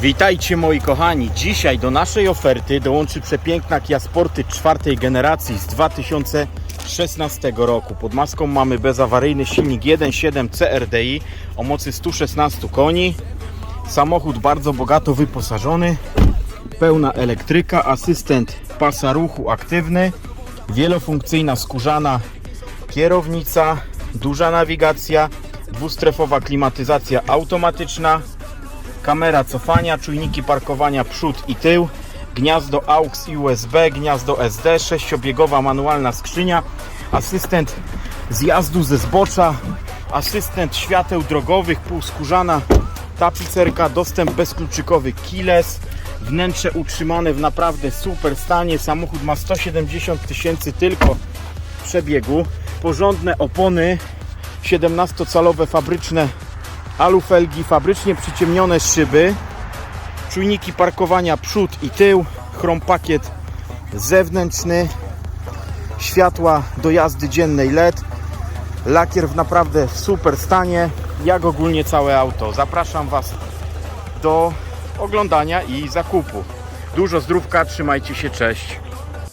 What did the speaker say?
Witajcie moi kochani. Dzisiaj do naszej oferty dołączy przepiękna Kia Sporty czwartej generacji z 2016 roku. Pod maską mamy bezawaryjny silnik 1.7 CRDI o mocy 116 koni. Samochód bardzo bogato wyposażony. Pełna elektryka, asystent pasa ruchu aktywny, wielofunkcyjna skórzana kierownica, duża nawigacja, dwustrefowa klimatyzacja automatyczna, kamera cofania, czujniki parkowania przód i tył, gniazdo AUX i USB, gniazdo SD, sześciobiegowa manualna skrzynia, asystent zjazdu ze zbocza, asystent świateł drogowych, półskórzana tapicerka, dostęp bezkluczykowy keyless, wnętrze utrzymane w naprawdę super stanie, samochód ma 170 tysięcy tylko przebiegu, porządne opony, 17-calowe fabryczne alufelgi, fabrycznie przyciemnione szyby, czujniki parkowania przód i tył, chrom pakiet zewnętrzny, światła do jazdy dziennej LED, lakier w naprawdę super stanie, jak ogólnie całe auto. Zapraszam Was do oglądania i zakupu. Dużo zdrówka, trzymajcie się, cześć.